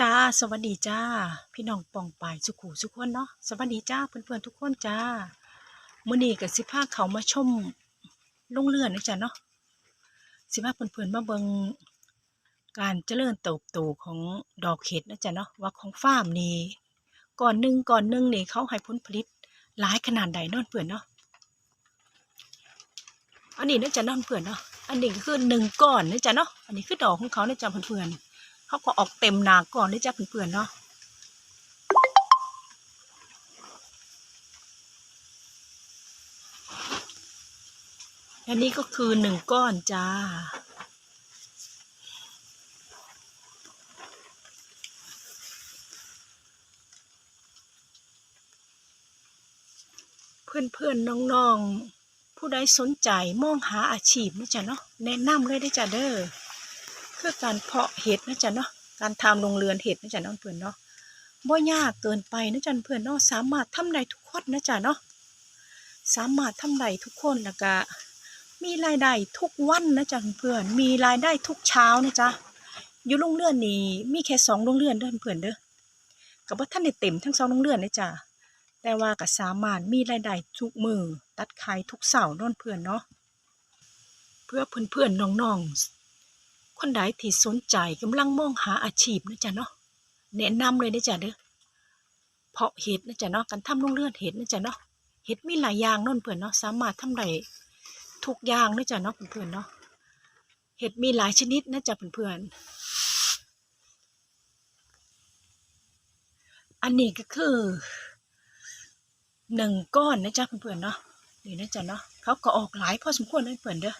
จ้า สวัสดีจ้า พี่น้องปองปายสุขูสุขคนเนาะสวัสดีจ้าเพื่อนๆทุกคนจ้ามื้อนี้ก็สิพาเขามาชมโรงเรือนนะจ้ะเนาะสิพาเพื่อนๆมาเบิ่งการเจริญเติบโตของดอกเห็ดนะจ้ะเนาะว่าของฟาร์มนี่ก่อนหนึ่งก่อนหนึ่งนี่เขาให้ผลผลิตหลายขนาดใดนาะเพื่อนเนาะอันนี้นะจ๊ะเนาะเพื่อนเนาะอันนี้ก็คือหนึ่งก้อนนะจ๊ะเนาะอันนี้คือดอกของเขานะจ๊ะเพื่อนๆ เขาก็ออกเต็มนาก่อนเลยจ้ะเพื่อนๆเนาะอันนี้ก็คือหนึ่งก้อนจ้า เพื่อนๆน้องๆ ผู้ใดสนใจมองหาอาชีพนะจ๊ะเนาะแนะนำเลยได้จ้ะเด้อ คือการเพาะเห็ดนะจ๊ะเนาะการทำโรงเรือนเห็ดนะจ๊ะน้องเพื่อนเนาะบ่ยากเกินไปนะจ๊ะเพื่อนเนาะสามารถทำได้ทุกคนนะจ๊ะเนาะสามารถทำได้ทุกคนแล้วก็มีรายได้ทุกวันนะจ๊ะเพื่อนมีรายได้ทุกเช้านะจ๊ะอยู่โรงเรือนนี่มีแค่สองโรงเรือนเด้อเพื่อนเด้อกับว่าท่านได้เต็มทั้งสองโรงเรือนนะจ๊ะแต่ว่าก็สามารถมีรายได้ทุกมือตัดขายทุกเสาร์เนอนเพื่อนเนาะเพื่อเพื่อนๆน้องๆ คนใดที่สนใจกำลังมองหาอาชีพนะจ๊ะเนาะแนะนำเลยนะจ๊ะเด้อเพาะเห็ดนะจ๊ะเนาะการทำโรงเรือนเห็ดนะจ๊ะเนาะเห็ดมีหลายอย่างเนอนเพื่อนเนาะสามารถทำได้ทุกอย่างนะจ๊ะเนาะเพื่อนเนาะเห็ดมีหลายชนิดนะจ๊ะเพื่อนอันนี้ก็คือหนึ่งก้อนนะจ๊ะเพื่อนๆเนาะนี่นะจ๊ะเนาะเขาก็ออกหลายพอสมควรนะเพื่อนเด้อ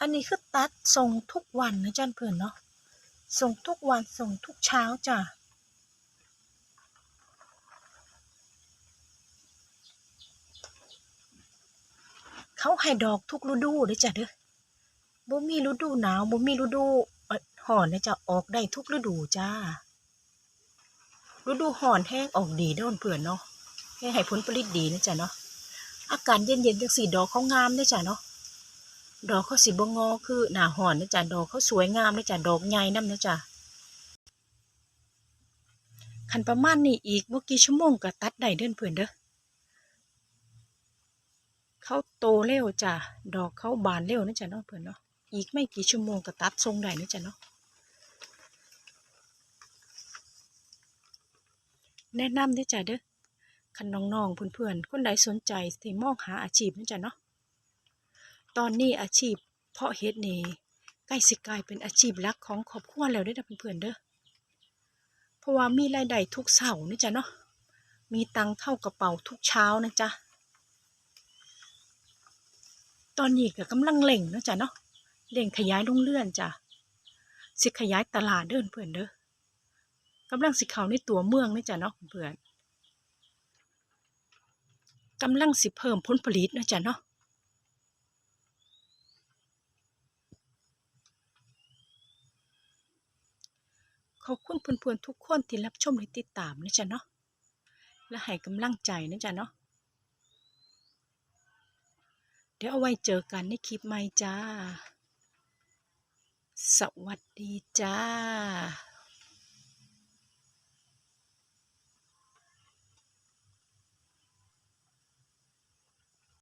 อันนี้คือตัดส่งทุกวันนะจ้าเพื่อนเนาะส่งทุกวันส่งทุกเช้าจ้ะเขาให้ดอกทุกฤดูเลยจ้ะเด้อบ่มีฤดูหนาวบ่มีฤดูเอ่อนนะจ้ะออกได้ทุกฤดูจ้าฤดูร้อนแห้งออกดีด้อเพื่อนเนาะให้ผลผลิตดีนะจ้ะเนาะอากาศเย็นๆจังสีดอกเขางามนะจ้ะเนาะ ดอกเขาสีบงงอคือหนาห่อนนะจ๊ะดอกเขาสวยงามนะจ๊ะดอกใหญ่น้ำนะจ๊ะคันประมาณนี้อีกเมื่อกี่ชั่วโมงก็ตัดได้เดินเพื่อนเด้อเขาโตเร็วจ้ะดอกเขาบานเร็วนะจ๊ะเนาะเพื่อนเนาะอีกไม่กี่ชั่วโมงก็ตัดทรงได้นะจ๊ะเนาะแนะนำเด้อจ้ะเด้อคันน้องๆเพื่อนๆคนใดสนใจที่มองหาอาชีพนะจ๊ะเนาะ ตอนนี้อาชีพ เพาะเฮ็ดนี่ใกล้สิกลายเป็นอาชีพหลักของครอบครัวแล้วเด้อเพื่อนๆเด้อ เพราะว่ามีรายได้ทุกเสาร์นะจ๊ะเนาะ มีตังค์เข้ากระเป๋าทุกเช้านะจ๊ะ ตอนนี้ก็กำลังเล่งนะจ๊ะเนาะเล่งขยายโรงเรือนจ้ะ สิขยายตลาดเด้อเพื่อนเด้อกำลังสิเขาในตัวเมืองนะจ๊ะเนาะเพื่อนกำลังสิเพิ่มผลผลิตนะจ๊ะเนาะ ขอบคุณเพื่อนๆทุกคนที่รับชมและติดตามนะจ๊ะเนาะและให้กำลังใจนะจ๊ะเนาะเดี๋ยวเอาไว้เจอกันในคลิปใหม่จ้า สวัสดีจ้า